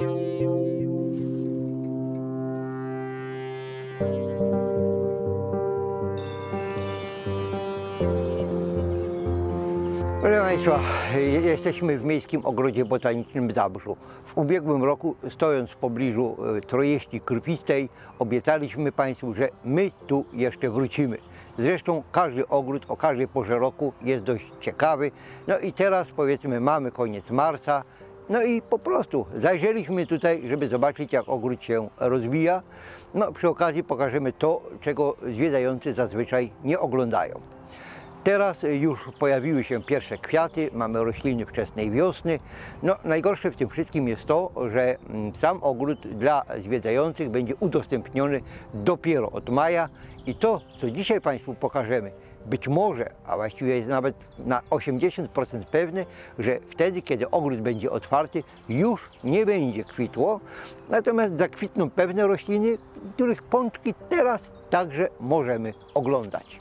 Proszę Państwa, jesteśmy w Miejskim Ogrodzie Botanicznym Zabrzu. W ubiegłym roku, stojąc w pobliżu e, Trojeści Krwistej, obiecaliśmy Państwu, że my tu jeszcze wrócimy. Zresztą każdy ogród o każdej porze roku jest dość ciekawy. No i teraz powiedzmy mamy koniec marca, no i po prostu zajrzeliśmy tutaj, żeby zobaczyć jak ogród się rozwija. No przy okazji pokażemy to, czego zwiedzający zazwyczaj nie oglądają. Teraz już pojawiły się pierwsze kwiaty, mamy rośliny wczesnej wiosny. No, najgorsze w tym wszystkim jest to, że mm, sam ogród dla zwiedzających będzie udostępniony dopiero od maja i to, co dzisiaj Państwu pokażemy, być może, a właściwie jest nawet na 80% pewne, że wtedy, kiedy ogród będzie otwarty, już nie będzie kwitło, natomiast zakwitną pewne rośliny, których pączki teraz także możemy oglądać.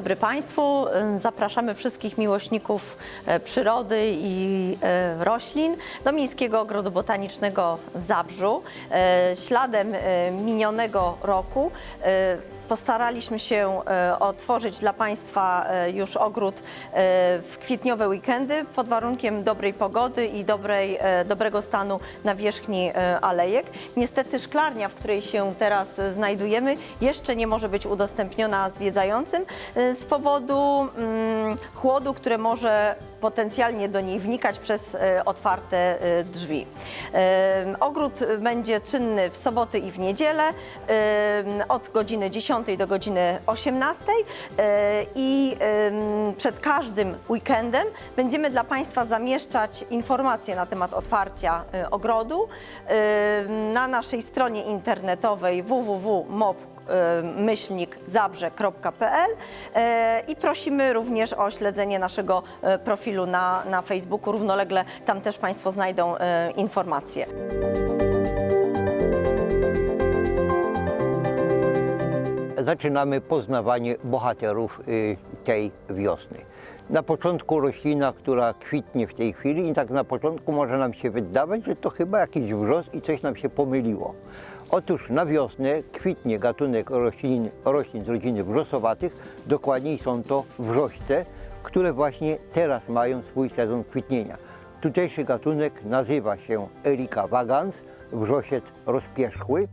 Dobry Państwu. Zapraszamy wszystkich miłośników e, przyrody i e, roślin do Miejskiego Ogrodu Botanicznego w Zabrzu. Śladem minionego roku postaraliśmy się e, otworzyć dla Państwa e, już ogród e, w kwietniowe weekendy pod warunkiem dobrej pogody i dobrej, dobrego stanu nawierzchni alejek. Niestety szklarnia, w której się teraz znajdujemy, jeszcze nie może być udostępniona zwiedzającym z powodu mm, chłodu, które może potencjalnie do niej wnikać przez e, otwarte e, drzwi. E, Ogród będzie czynny w soboty i w niedzielę od godziny 10 do godziny 18 e, i przed każdym weekendem będziemy dla Państwa zamieszczać informacje na temat otwarcia ogrodu na naszej stronie internetowej www.mop myślnik zabrze.pl e, i prosimy również o śledzenie naszego e, profilu na, na Facebooku. Równolegle tam też Państwo znajdą e, informacje. zaczynamy poznawanie bohaterów y, tej wiosny. Na początku roślina, która kwitnie w tej chwili i tak na początku może nam się wydawać, że to chyba jakiś wrzos i coś nam się pomyliło. Otóż na wiosnę kwitnie gatunek roślin, roślin z rodziny wrzosowatych, dokładniej są to wrzośce, które właśnie teraz mają swój sezon kwitnienia. Tutejszy gatunek nazywa się Erika vagans, wrzosiec rozpierzchły.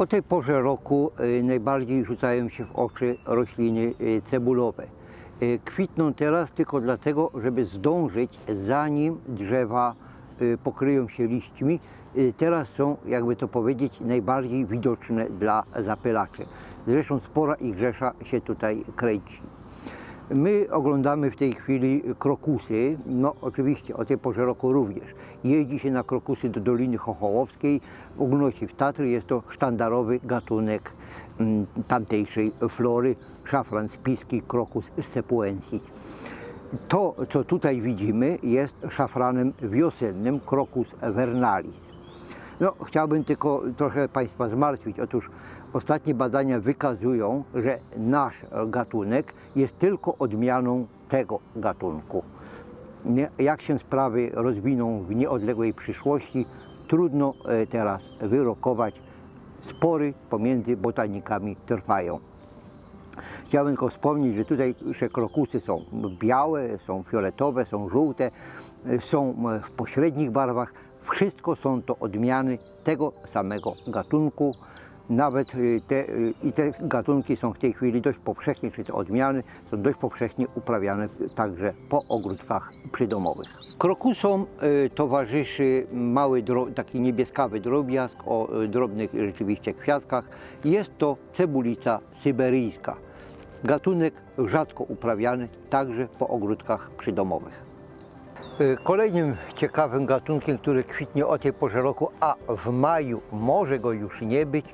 O tej porze roku y, najbardziej rzucają się w oczy rośliny y, cebulowe. Y, Kwitną teraz tylko dlatego, żeby zdążyć, zanim drzewa pokryją się liśćmi. Teraz są, jakby to powiedzieć, najbardziej widoczne dla zapylaczy. Zresztą spora ich rzesza się tutaj kręci. My oglądamy w tej chwili krokusy, no oczywiście o tej porze roku również. Jeździ się na krokusy do Doliny Chochołowskiej, w ogólności w Tatry jest to sztandarowy gatunek mm, tamtejszej flory, szafran spiski, krokus sepuensis. To, co tutaj widzimy, jest szafranem wiosennym, krokus vernalis. No, chciałbym tylko trochę Państwa zmartwić. Otóż ostatnie badania wykazują, że nasz gatunek jest tylko odmianą tego gatunku. Jak się sprawy rozwiną w nieodległej przyszłości, trudno e, teraz wyrokować. Spory pomiędzy botanikami trwają. Chciałbym tylko wspomnieć, że tutaj że krokusy są białe, są fioletowe, są żółte, y, są y, w pośrednich barwach. Wszystko są to odmiany tego samego gatunku. Nawet y, te, y, i te gatunki są w tej chwili dość powszechnie, czy te odmiany są dość powszechnie uprawiane także po ogródkach przydomowych. Krokusom y, towarzyszy mały, taki niebieskawy drobiazg o drobnych rzeczywiście kwiatkach. Jest to cebulica syberyjska. Gatunek rzadko uprawiany także po ogródkach przydomowych. Kolejnym ciekawym gatunkiem, który kwitnie o tej porze roku, a w maju może go już nie być,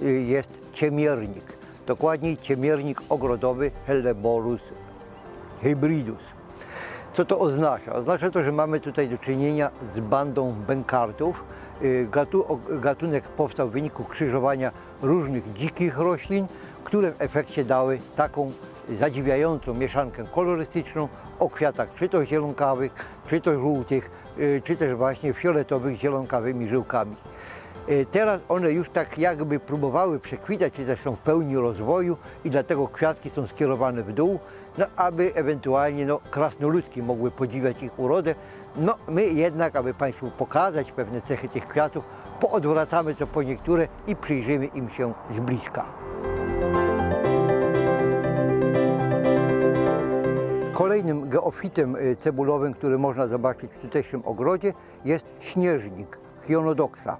jest ciemiernik. Dokładniej ciemiernik ogrodowy Helleborus hybridus. Co to oznacza? Oznacza to, że mamy tutaj do czynienia z bandą bękartów. Y, gatunek powstał w wyniku krzyżowania różnych dzikich roślin, które w efekcie dały taką zadziwiającą mieszankę kolorystyczną o kwiatach czy to zielonkawych, czy to żółtych, y, czy też właśnie fioletowych z zielonkawymi żyłkami. Y, Teraz one już tak jakby próbowały przekwitać, czy też są w pełni rozwoju i dlatego kwiatki są skierowane w dół, no, aby ewentualnie no, mogły podziwiać ich urodę. No my jednak, aby Państwu pokazać pewne cechy tych kwiatów, poodwracamy co po niektóre i przyjrzymy im się z bliska. Kolejnym geofitem y, cebulowym, który można zobaczyć w tutejszym ogrodzie jest śnieżnik, Hionodoxa.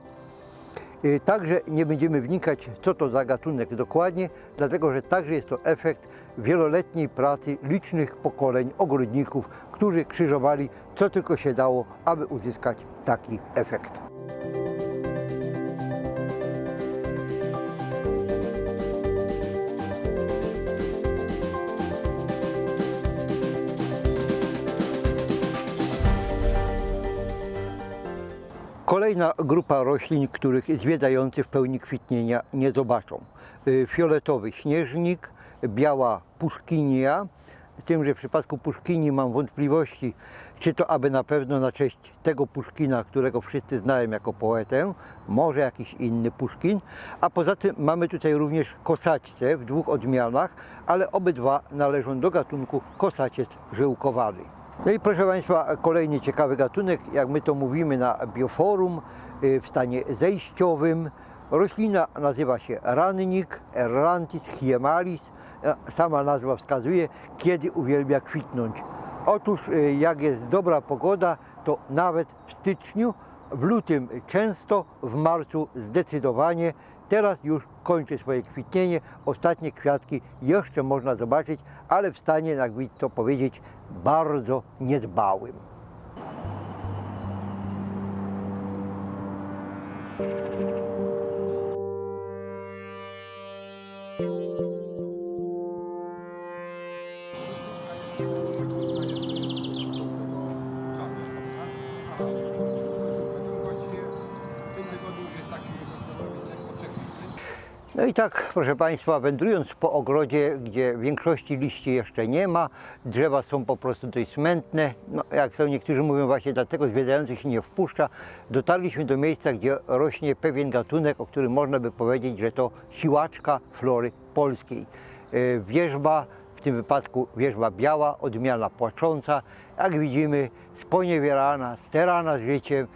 Y, Także nie będziemy wnikać, co to za gatunek dokładnie, dlatego że także jest to efekt wieloletniej pracy licznych pokoleń ogrodników, którzy krzyżowali co tylko się dało, aby uzyskać taki efekt. Kolejna grupa roślin, których zwiedzający w pełni kwitnienia nie zobaczą. Y, Fioletowy śnieżnik, biała puszkinia, z tym, że w przypadku puszkini mam wątpliwości, czy to aby na pewno na cześć tego puszkina, którego wszyscy znają jako poetę, może jakiś inny puszkin, a poza tym mamy tutaj również kosaćce w dwóch odmianach, ale obydwa należą do gatunku kosaciec żyłkowany. No i proszę Państwa, kolejny ciekawy gatunek, jak my to mówimy na bioforum, y, w stanie zejściowym. Roślina nazywa się rannik, Errantis hiemalis. E, Sama nazwa wskazuje, kiedy uwielbia kwitnąć. Otóż y, jak jest dobra pogoda, to nawet w styczniu, w lutym często, w marcu zdecydowanie. Teraz już kończy swoje kwitnienie. Ostatnie kwiatki jeszcze można zobaczyć, ale w stanie, jakby to powiedzieć, bardzo niedbałym. No i tak, proszę Państwa, wędrując po ogrodzie, gdzie większości liści jeszcze nie ma, drzewa są po prostu dość smętne, no, jak są niektórzy mówią właśnie dlatego zwiedzających się nie wpuszcza, dotarliśmy do miejsca, gdzie rośnie pewien gatunek, o którym można by powiedzieć, że to siłaczka flory polskiej. E, Wierzba, w tym wypadku wierzba biała, odmiana płacząca, jak widzimy sponiewierana, sterana z życiem,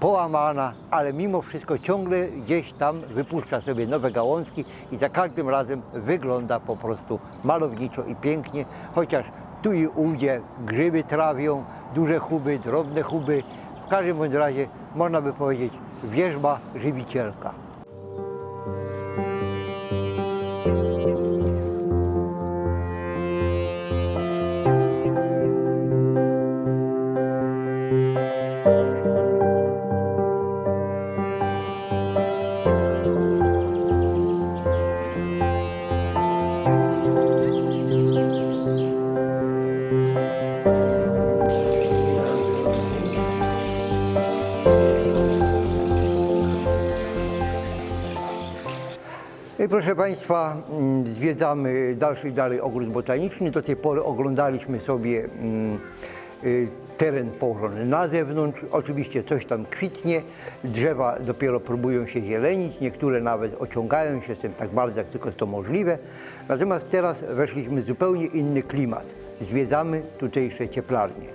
połamana, ale mimo wszystko ciągle gdzieś tam wypuszcza sobie nowe gałązki i za każdym razem wygląda po prostu malowniczo i pięknie, chociaż tu i ówdzie grzyby trawią, duże chuby, drobne chuby. W każdym bądź razie można by powiedzieć wierzba żywicielka. Proszę Państwa, mm, zwiedzamy dalszy i dalej ogród botaniczny. Do tej pory oglądaliśmy sobie mm, y, teren położony na zewnątrz. Oczywiście coś tam kwitnie, drzewa dopiero próbują się zielenić, niektóre nawet ociągają się z tym tak bardzo, jak tylko jest to możliwe. Natomiast teraz weszliśmy w zupełnie inny klimat. Zwiedzamy tutejsze cieplarnie.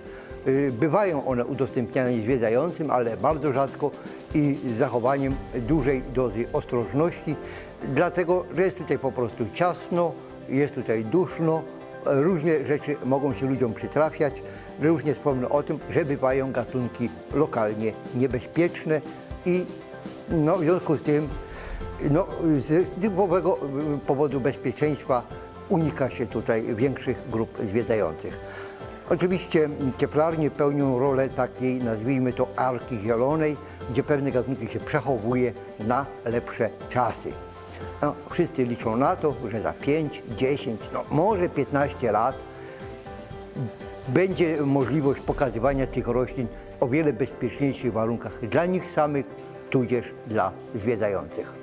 Y, Bywają one udostępniane zwiedzającym, ale bardzo rzadko i z zachowaniem dużej dozy ostrożności, dlatego że jest tutaj po prostu ciasno, jest tutaj duszno, różne rzeczy mogą się ludziom przytrafiać, że już nie wspomnę o tym, że bywają gatunki lokalnie niebezpieczne i no, w związku z tym no, z typowego y, powodu bezpieczeństwa unika się tutaj większych grup zwiedzających. Oczywiście cieplarnie pełnią rolę takiej, nazwijmy to, arki zielonej, gdzie pewne gatunki się przechowuje na lepsze czasy. No, wszyscy liczą na to, że za 5, 10, no może 15 lat będzie możliwość pokazywania tych roślin o wiele bezpieczniejszych warunkach dla nich samych, tudzież dla zwiedzających.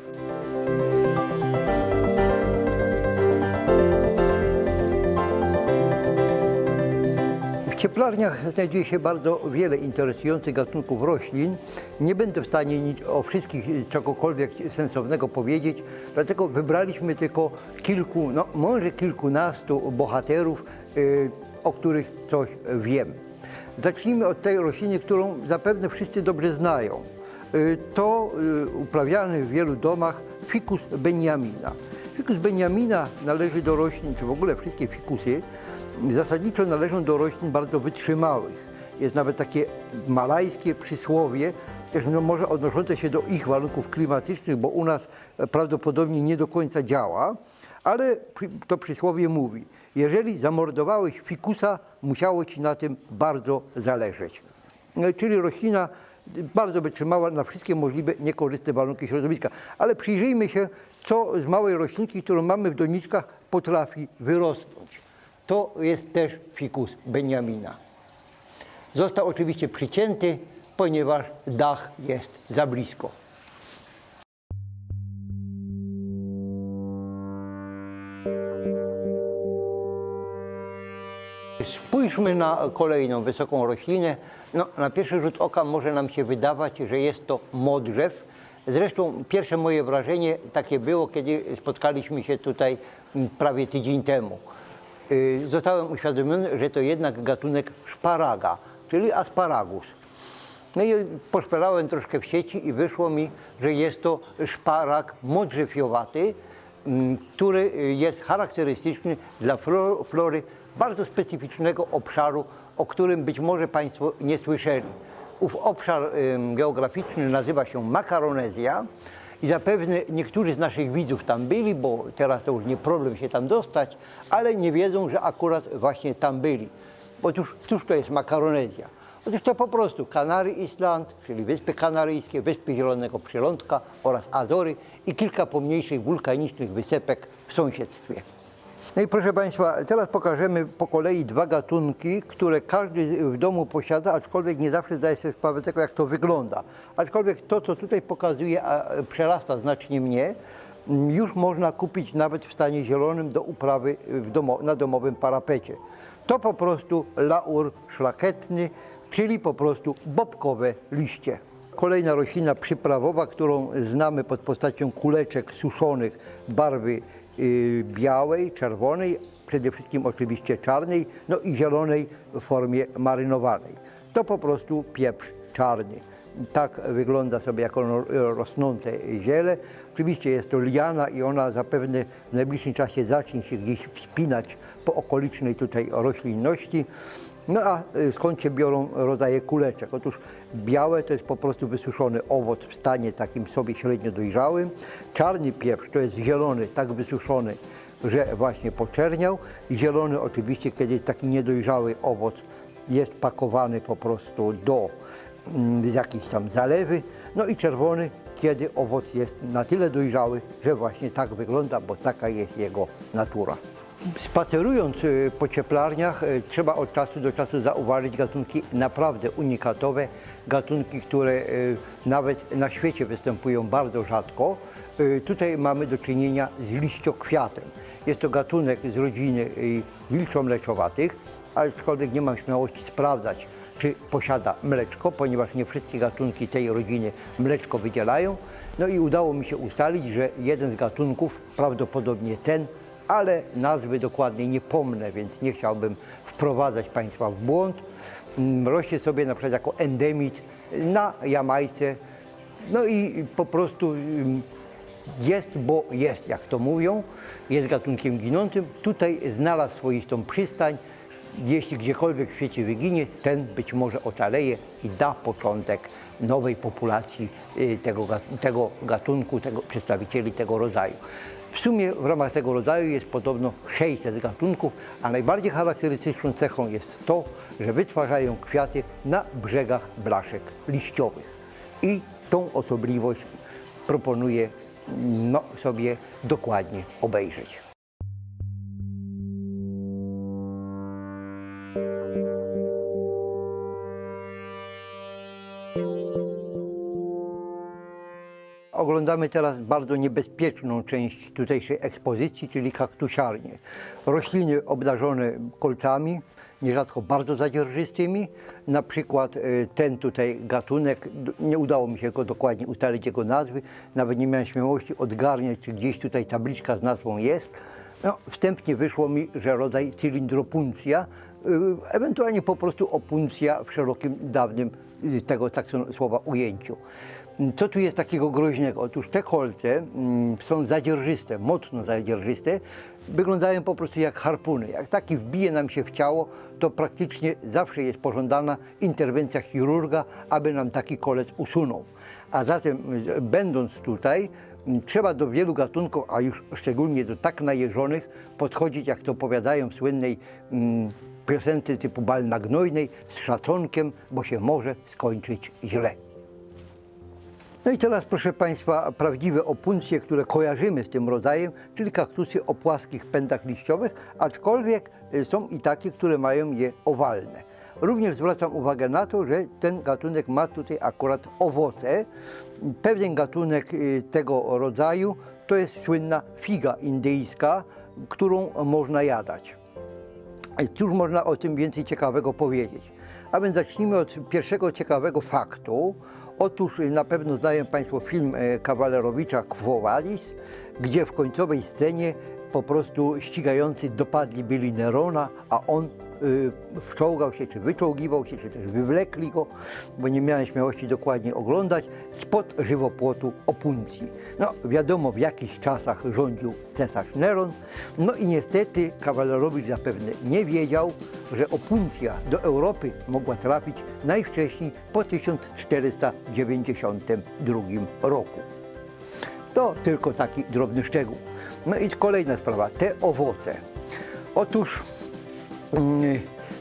Cieplarniach znajduje się bardzo wiele interesujących gatunków roślin. Nie będę w stanie o wszystkich czegokolwiek sensownego powiedzieć, dlatego wybraliśmy tylko kilku, no może kilkunastu bohaterów, y, o których coś wiem. Zacznijmy od tej rośliny, którą zapewne wszyscy dobrze znają. Y, To y, uprawiany w wielu domach ficus beniamina. Ficus beniamina należy do roślin, czy w ogóle wszystkie fikusy, zasadniczo należą do roślin bardzo wytrzymałych. Jest nawet takie malajskie przysłowie, no może odnoszące się do ich warunków klimatycznych, bo u nas e, prawdopodobnie nie do końca działa, ale to przysłowie mówi, jeżeli zamordowałeś fikusa, musiało ci na tym bardzo zależeć. E, Czyli roślina y, bardzo wytrzymała na wszystkie możliwe niekorzystne warunki środowiska. Ale przyjrzyjmy się, co z małej roślinki, którą mamy w doniczkach, potrafi wyrosnąć. To jest też fikus Beniamina. Został oczywiście przycięty, ponieważ dach jest za blisko. Spójrzmy na kolejną wysoką roślinę. No, na pierwszy rzut oka może nam się wydawać, że jest to modrzew. Zresztą pierwsze moje wrażenie takie było, kiedy spotkaliśmy się tutaj prawie tydzień temu. Y, Zostałem uświadomiony, że to jednak gatunek szparaga, czyli asparagus. No i poszperałem troszkę w sieci i wyszło mi, że jest to szparag modrzewiowaty, mm, który y, jest charakterystyczny dla flo- flory bardzo specyficznego obszaru, o którym być może Państwo nie słyszeli. Ów obszar geograficzny nazywa się Makaronezja i zapewne niektórzy z naszych widzów tam byli, bo teraz to już nie problem się tam dostać, ale nie wiedzą, że akurat właśnie tam byli. Otóż cóż to jest Makaronezja? Otóż to po prostu Kanary Island, czyli Wyspy Kanaryjskie, Wyspy Zielonego Przylądka oraz Azory i kilka pomniejszych wulkanicznych wysepek w sąsiedztwie. No i proszę Państwa, teraz pokażemy po kolei dwa gatunki, które każdy w domu posiada, aczkolwiek nie zawsze zdaje sobie sprawę z tego, jak to wygląda. Aczkolwiek to, co tutaj pokazuję, a przerasta znacznie mnie, mm, już można kupić nawet w stanie zielonym do uprawy domo, na domowym parapecie. To po prostu laur szlachetny, czyli po prostu bobkowe liście. Kolejna roślina przyprawowa, którą znamy pod postacią kuleczek suszonych barwy białej, czerwonej, przede wszystkim oczywiście czarnej, no i zielonej w formie marynowanej. To po prostu pieprz czarny. Tak wygląda sobie jako rosnące ziele. Oczywiście jest to liana i ona zapewne w najbliższym czasie zacznie się gdzieś wspinać po okolicznej tutaj roślinności. No a y, skąd się biorą rodzaje kuleczek? Otóż białe to jest po prostu wysuszony owoc w stanie takim sobie średnio dojrzałym. Czarny pieprz to jest zielony, tak wysuszony, że właśnie poczerniał. Zielony oczywiście, kiedy jest taki niedojrzały owoc, jest pakowany po prostu do mm, jakiejś tam zalewy. No i czerwony, kiedy owoc jest na tyle dojrzały, że właśnie tak wygląda, bo taka jest jego natura. Spacerując y, po cieplarniach, y, trzeba od czasu do czasu zauważyć gatunki naprawdę unikatowe, gatunki, które y, nawet na świecie występują bardzo rzadko. Tutaj mamy do czynienia z liściokwiatem. Jest to gatunek z rodziny wilczomleczowatych, aczkolwiek nie mam śmiałości sprawdzać, czy posiada mleczko, ponieważ nie wszystkie gatunki tej rodziny mleczko wydzielają. No i udało mi się ustalić, że jeden z gatunków, prawdopodobnie ten, ale nazwy dokładnej nie pomnę, więc nie chciałbym wprowadzać Państwa w błąd. Mm, Rośnie sobie na przykład jako endemit na Jamajce, no i po prostu ym, jest, bo jest, jak to mówią, jest gatunkiem ginącym. Tutaj znalazł swoistą przystań. Jeśli gdziekolwiek w świecie wyginie, ten być może ocaleje i da początek nowej populacji y, tego, tego gatunku, tego, przedstawicieli tego rodzaju. W sumie w ramach tego rodzaju jest podobno 600 gatunków, a najbardziej charakterystyczną cechą jest to, że wytwarzają kwiaty na brzegach blaszek liściowych. I tą osobliwość proponuje no, sobie dokładnie obejrzeć. Oglądamy teraz bardzo niebezpieczną część tutejszej ekspozycji, czyli kaktusiarnię. Rośliny obdarzone kolcami, nierzadko bardzo zadzierżystymi. Na przykład e, ten tutaj gatunek, nie udało mi się go dokładnie ustalić jego nazwy, nawet nie miałem śmiałości odgarniać, czy gdzieś tutaj tabliczka z nazwą jest. No, wstępnie wyszło mi, że rodzaj cylindropuncja, y, ewentualnie po prostu opuncja w szerokim, dawnym y, tego tak słowa ujęciu. Co tu jest takiego groźnego? Otóż te kolce mm, są zadzierżyste, mocno zadzierżyste, wyglądają po prostu jak harpuny. Jak taki wbije nam się w ciało, to praktycznie zawsze jest pożądana interwencja chirurga, aby nam taki kolec usunął. A zatem, y, będąc tutaj, m, trzeba do wielu gatunków, a już szczególnie do tak najeżonych, podchodzić, jak to powiadają w słynnej mm, piosence typu bal na gnojnej, z szacunkiem, bo się może skończyć źle. No i teraz, proszę Państwa, prawdziwe opuncje, które kojarzymy z tym rodzajem, czyli kaktusy o płaskich pędach liściowych, aczkolwiek y, są i takie, które mają je owalne. Również zwracam uwagę na to, że ten gatunek ma tutaj akurat owoce. Pewien gatunek y, tego rodzaju to jest słynna figa indyjska, którą można jadać. Cóż można o tym więcej ciekawego powiedzieć? A więc zacznijmy od pierwszego ciekawego faktu. Otóż na pewno znają Państwo film e, Kawalerowicza Quo Vadis, gdzie w końcowej scenie po prostu ścigający dopadli byli Nerona, a on y, wczołgał się, czy wyczołgiwał się, czy też wywlekli go, bo nie miałem śmiałości dokładnie oglądać, spod żywopłotu opuncji. No wiadomo w jakich czasach rządził cesarz Neron, no i niestety kawalerowicz zapewne nie wiedział, że opuncja do Europy mogła trafić najwcześniej po 1492 roku. To tylko taki drobny szczegół. No i kolejna sprawa, te owoce. Otóż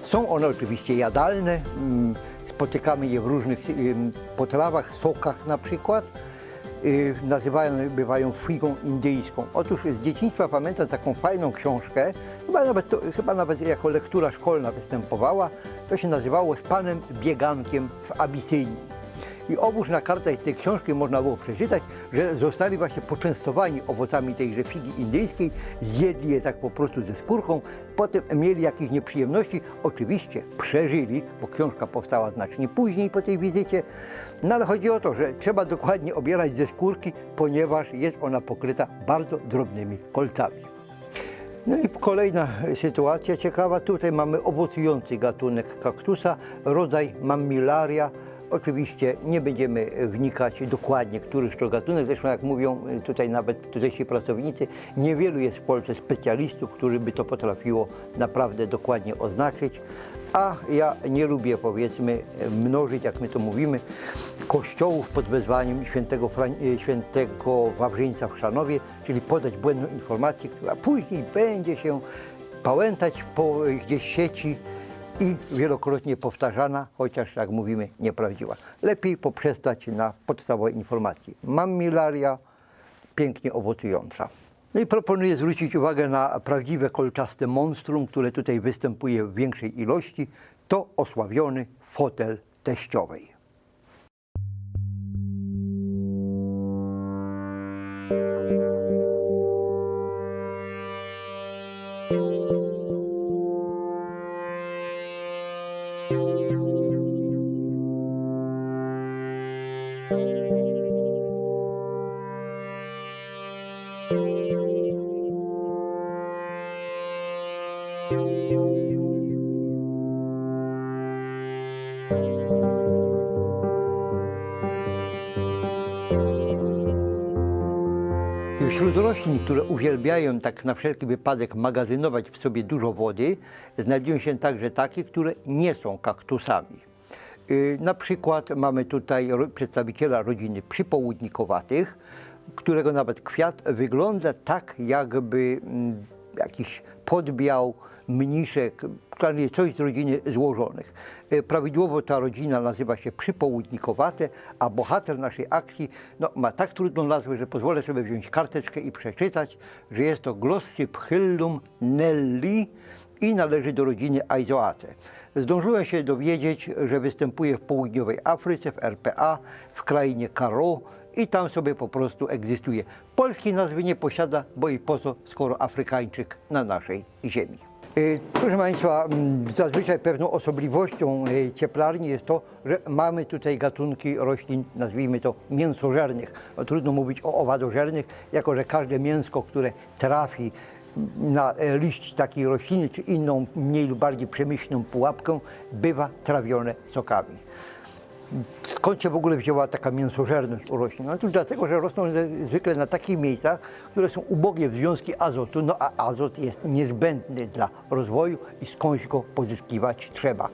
są one oczywiście jadalne, mm, spotykamy je w różnych ym, potrawach, sokach na przykład. Y, Nazywają, bywają figą indyjską. Otóż z dzieciństwa pamiętam taką fajną książkę, chyba nawet, to, chyba nawet jako lektura szkolna występowała. To się nazywało Z Panem Biegankiem w Abysynii. I obóz na kartach tej książki można było przeczytać, że zostali właśnie poczęstowani owocami tejże figi indyjskiej, zjedli je tak po prostu ze skórką, potem mieli jakieś nieprzyjemności, oczywiście przeżyli, bo książka powstała znacznie później po tej wizycie, no ale chodzi o to, że trzeba dokładnie obierać ze skórki, ponieważ jest ona pokryta bardzo drobnymi kolcami. No i kolejna sytuacja ciekawa. Tutaj mamy owocujący gatunek kaktusa, rodzaj mammillaria. Oczywiście nie będziemy wnikać dokładnie, któryż to gatunek. Zresztą jak mówią tutaj nawet tutejsi pracownicy, niewielu jest w Polsce specjalistów, którzy by to potrafiło naprawdę dokładnie oznaczyć. A ja nie lubię, powiedzmy, mnożyć, jak my to mówimy, kościołów pod wezwaniem świętego, Fran- świętego Wawrzyńca w Szanowie, czyli podać błędną informację, która później będzie się pałętać po gdzieś sieci i wielokrotnie powtarzana, chociaż jak mówimy, nieprawdziwa. Lepiej poprzestać na podstawowej informacji. Mam milaria, pięknie owocująca. No i proponuję zwrócić uwagę na prawdziwe kolczaste monstrum, które tutaj występuje w większej ilości. To osławiony fotel teściowej. Uwielbiają tak na wszelki wypadek magazynować w sobie dużo wody, znajdują się także takie, które nie są kaktusami. Yy, Na przykład mamy tutaj przedstawiciela rodziny przypołudnikowatych, którego nawet kwiat wygląda tak, jakby mm, jakiś podbiał mniszek, prawie coś z rodziny złożonych. E, Prawidłowo ta rodzina nazywa się przypołudnikowate, a bohater naszej akcji no, ma tak trudną nazwę, że pozwolę sobie wziąć karteczkę i przeczytać, że jest to Glossiphyllum nelli i należy do rodziny Aizoace. Zdążyłem się dowiedzieć, że występuje w południowej Afryce, w RPA, w krainie Karo i tam sobie po prostu egzystuje. Polskiej nazwy nie posiada, bo i po co, skoro Afrykańczyk na naszej ziemi. Y, Proszę Państwa, mm, zazwyczaj pewną osobliwością y, cieplarni jest to, że mamy tutaj gatunki roślin, nazwijmy to mięsożernych. No, trudno mówić o owadożernych, jako że każde mięsko, które trafi na e, liść takiej rośliny czy inną mniej lub bardziej przemyślną pułapkę, bywa trawione sokami. Skąd się w ogóle wzięła taka mięsożerność u roślin? No to dlatego, że rosną zwykle na takich miejscach, które są ubogie w związki azotu, no a azot jest niezbędny dla rozwoju i skądś go pozyskiwać trzeba.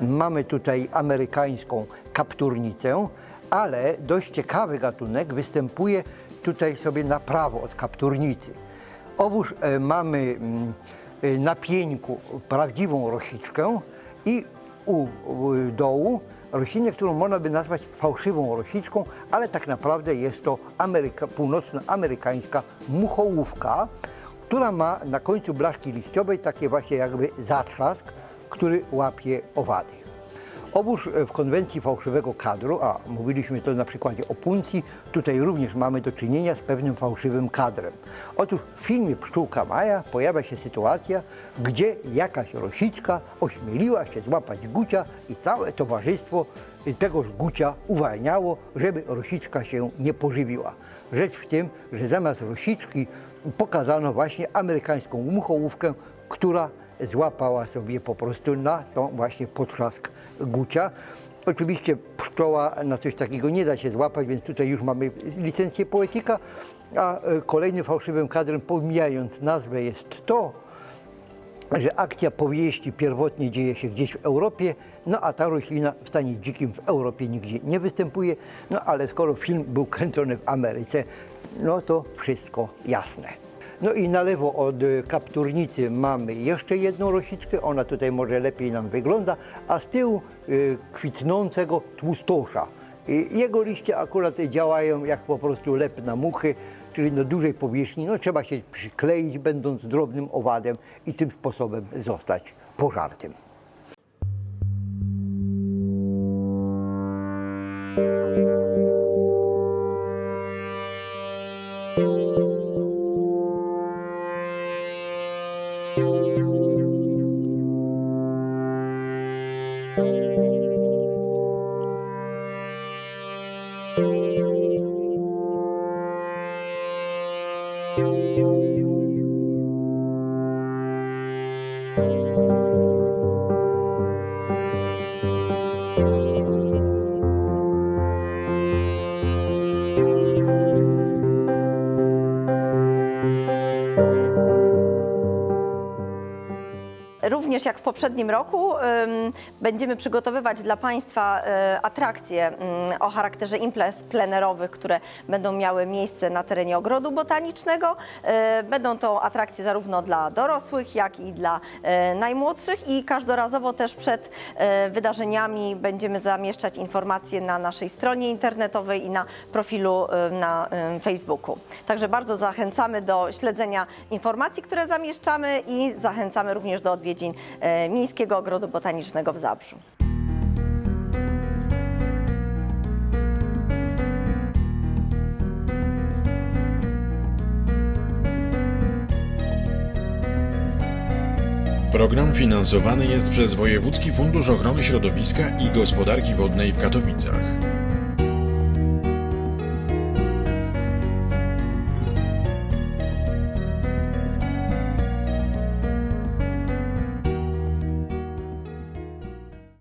Mamy tutaj amerykańską kapturnicę, ale dość ciekawy gatunek występuje tutaj sobie na prawo od kapturnicy. Otóż e, mamy mm, e, na pieńku prawdziwą rosiczkę i u dołu roślinę, którą można by nazwać fałszywą rosiczką, ale tak naprawdę jest to Ameryka, północnoamerykańska muchołówka, która ma na końcu blaszki liściowej takie właśnie jakby zatrzask, który łapie owady. Obóz w konwencji fałszywego kadru, a mówiliśmy to na przykładzie opuncji, tutaj również mamy do czynienia z pewnym fałszywym kadrem. Otóż w filmie Pszczółka Maja pojawia się sytuacja, gdzie jakaś rosiczka ośmieliła się złapać gucia i całe towarzystwo tegoż gucia uwalniało, żeby rosiczka się nie pożywiła. Rzecz w tym, że zamiast rosiczki pokazano właśnie amerykańską muchołówkę, która złapała sobie po prostu na tą właśnie potrzask gucia. Oczywiście pszczoła na coś takiego nie da się złapać, więc tutaj już mamy licencję poetyka, a e, kolejnym fałszywym kadrem, pomijając nazwę, jest to, że akcja powieści pierwotnie dzieje się gdzieś w Europie, no a ta roślina w stanie dzikim w Europie nigdzie nie występuje, no ale skoro film był kręcony w Ameryce, no to wszystko jasne. No i na lewo od y, kapturnicy mamy jeszcze jedną rosiczkę, ona tutaj może lepiej nam wygląda, a z tyłu y, kwitnącego tłustosza. I Jego liście akurat działają jak po prostu lep na muchy, czyli na dużej powierzchni. No, trzeba się przykleić, będąc drobnym owadem i tym sposobem zostać pożartym. Poprzednim roku będziemy przygotowywać dla Państwa y, atrakcje ym, o charakterze imprez plenerowych, które będą miały miejsce na terenie ogrodu botanicznego. Y, Będą to atrakcje zarówno dla dorosłych, jak i dla y, najmłodszych i każdorazowo też przed wydarzeniami będziemy zamieszczać informacje na naszej stronie internetowej i na profilu na Facebooku. Także bardzo zachęcamy do śledzenia informacji, które zamieszczamy i zachęcamy również do odwiedzin e, Miejskiego Ogrodu Botanicznego w Zabrzu. Program finansowany jest przez Wojewódzki Fundusz Ochrony Środowiska i Gospodarki Wodnej w Katowicach.